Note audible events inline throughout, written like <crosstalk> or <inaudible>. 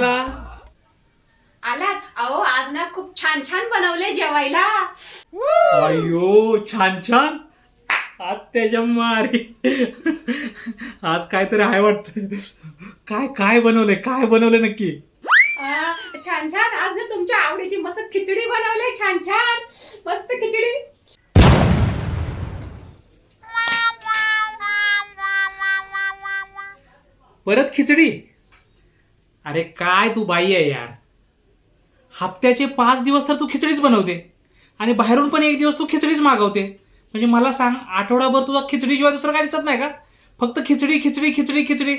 जेवायला आला? अहो आज ना खूप छान छान बनवले जेवायला. अयो छान छान. आत्याच्या मारे आज काहीतरी आहे वाटत. काय काय बनवले काय बनवले नक्की? छान छान. आज ना तुमच्या आवडीची मस्त खिचडी बनवले. छान छान. मस्त खिचडी. परत खिचडी? अरे काय तू बाई आहे यार. हप्त्याचे पाच दिवस तर तू खिचडीच बनवते. आणि बाहेरून पण एक दिवस तू खिचडीच मागवते. म्हणजे मला सांग आठवडाभर तुझा खिचडीशिवाय दुसरं काय दिसत नाही का? फक्त खिचडी खिचडी खिचडी खिचडी.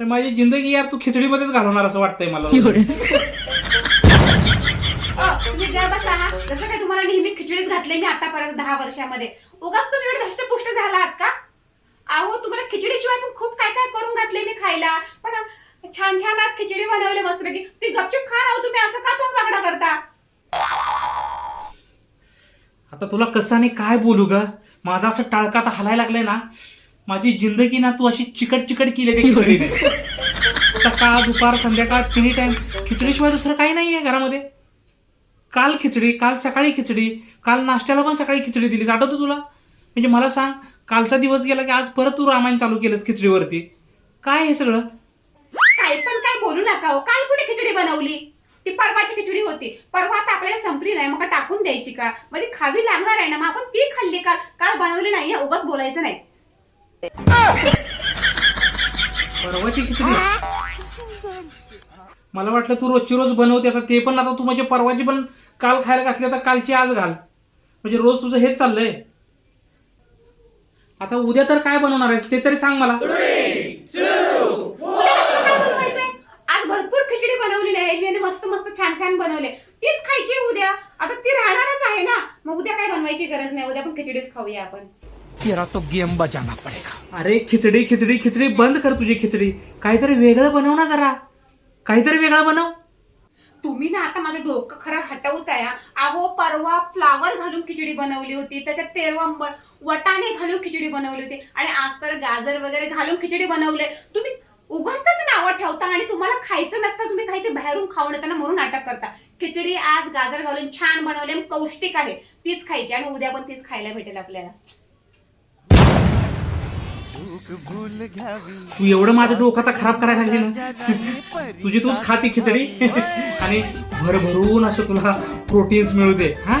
अरे माझी जिंदगी यार तू खिचडीमध्येच घालवणार असं वाटतंय मला. तुम्ही ग बसा हा. जसं काय तुम्हाला नेहमी खिचडीच घातले मी आतापर्यंत दहा वर्षामध्ये. उगाच तुम्ही एवढे धष्टपुष्ट झाला आहात का? अहो तुम्हाला खिचडीशिवाय पण खूप काय काय करून घातले मी खायला. पण छान छान आज खिचडी बनवले मस्तपैकी. ती गपचूप खा ना तुम्ही असं का तोंड वाकडा करता? आता तुला कसं आणि काय बोलू ग? माझा असं टाळका आता हलायला लागलाय ना माझी जिंदगी ना तू अशी चिकट चिकट केली ते खिचडीने. <laughs> सकाळ दुपार संध्याकाळ तिन्ही टाइम खिचडीशिवाय दुसरं काही नाहीये घरामध्ये. काल खिचडी काल सकाळी खिचडी काल नाश्त्याला पण सकाळी खिचडी दिलीस आठवतं तुला. म्हणजे मला सांग कालचा दिवस गेला की आज परत तू रामायण चालू केलंस खिचडीवरती. काय हे सगळं? काही पण काय बोलू नका हो. काल कुठे खिचडी बनवली? ती परवाची खिचडी होती. परवा आता आपल्याला संपली नाही मग का टाकून द्यायची का? मग ती खावी लागणार आहे ना मग आपण ती खाल्ली काल काल बनवली नाही हे उगाच बोलायचं नाही. परवाची खिचडी? मला वाटलं तू रोजची रोज बनवते आता ते पण आता तू म्हणजे परवाची पण काल खायला घातली आता कालची आज घाल. म्हणजे रोज तुझं हेच चाललंय. आता उद्या तर काय बनवणार आहेस ते तरी सांग मला. उद्या कशाला काय बनवायचंय? आज भरपूर खिचडी बनवलेली आहे. मी आणि मस्त मस्त छान छान बनवले. तीच खायची आहे उद्या. आता ती राहणारच आहे ना. मग उद्या काय बनवायची गरज नाही. उद्या पण खिचडीच खाऊया आपण. तेरा तो गेम बजाना पड़ेगा. अरे खिचडी खिचडी खिचडी बंद कर तुझी खिचडी. काहीतरी वेगळं बनव ना जरा. काहीतरी वेगळं बनव. तुम्ही ना आता माझं डोकं खरं हटवताय अहो परवा फ्लावर घालून खिचडी बनवली होती त्याच्यात तेरवा वटाने घालून खिचडी बनवली होती आणि आज तर गाजर वगैरे घालून खिचडी बनवले तुम्ही उगाचच नावं ठेवता आणि तुम्हाला खायचं नसतं तुम्ही काहीतरी बाहेरून खाऊन येताना म्हणून नाटक करता. खिचडी आज गाजर घालून छान बनवली पौष्टिक आहे तीच खायची आणि उद्या पण तीच खायला भेटेल आपल्याला. तू एवढं माझं डोकं आता खराब करायला लागली ना? तुझी तूच खाती खिचडी? आणि भरभरून असं तुला प्रोटीन्स मिळू दे हा?